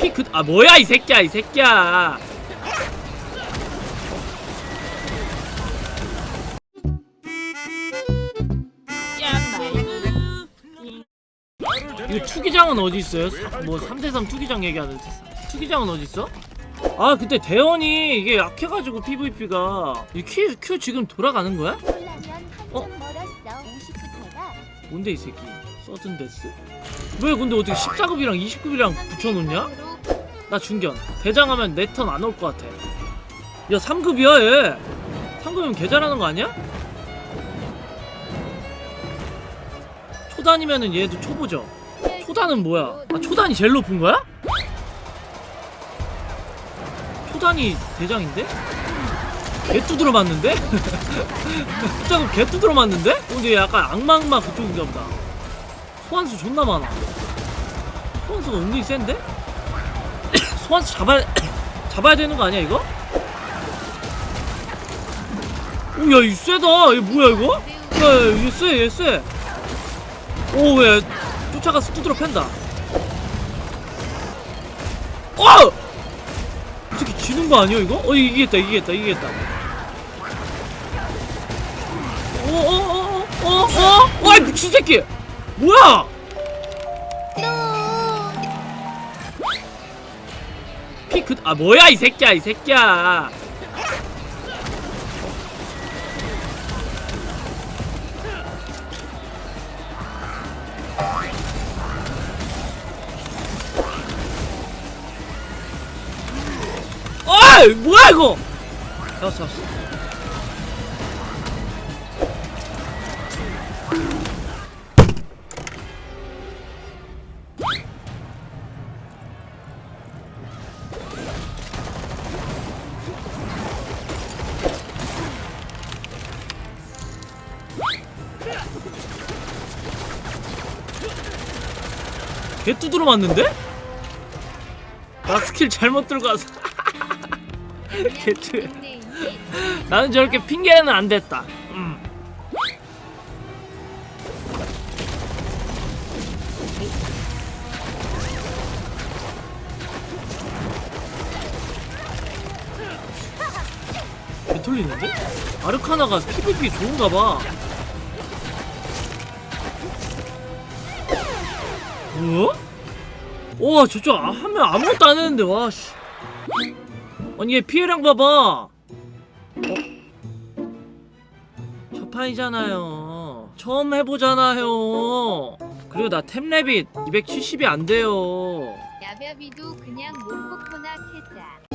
피크 아 뭐야 이 새끼야 이 새끼야 이거 투기장은 어디 있어요? 사- 뭐 3대3 투기장 얘기하는 투기장은 어디 있어? 아 근데 대원이 이게 약해가지고 PVP가 이 큐, 큐 지금 돌아가는 거야? 어? 한참 멀었어. 50부터가 뭔데 이 새끼 서든 데스? 왜 근데 어떻게 14급이랑 20급이랑 붙여놓냐? 나 중견 대장하면 내 턴 안 올 것 같아 야 3급이야 얘 3급이면 개 잘하는 거 아니야? 초단이면은 얘도 초보죠 초단은 뭐야? 아 초단이 제일 높은 거야? 초단이 대장인데? 개 두드러 맞는데? 14급 개 두드러 맞는데? 어, 근데 얘 약간 악마 악마 그쪽인가 보다 소환수 존나 많아 소환수가 은근히 센데? 소환수 잡아야 잡아야 되는 거 아니야 이거? 오야 이 세다 얘 뭐야 이거? 야얘 쎄, 얘 쎄. 오, 왜 쫓아가서 두드러 팬다. 어! 이 새끼 지는 거 아니야 이거? 어 이기겠다 이기겠다 이기겠다. 어, 어어어어어어 와 미친 새끼 뭐야? 피크 아 뭐야 이 새끼야 이 새끼야. 어이 뭐야 이거? 잡았어 잡았어 개 두드러 맞는데? 나 스킬 잘못 들고 와서 개투 나는 저렇게 핑계는 안 됐다 음. 개 털리는데? 아르카나가 PVP 좋은가 봐 뭐야? 와 저쪽 아- 하면 아무것도 안 했는데 와 씨 아니 얘 피해량 봐봐 어? 첫 판이잖아요 처음 해보잖아요 그리고 나 템랩이 270이 안 돼요 야벼비도 그냥 몸코코나 캐자.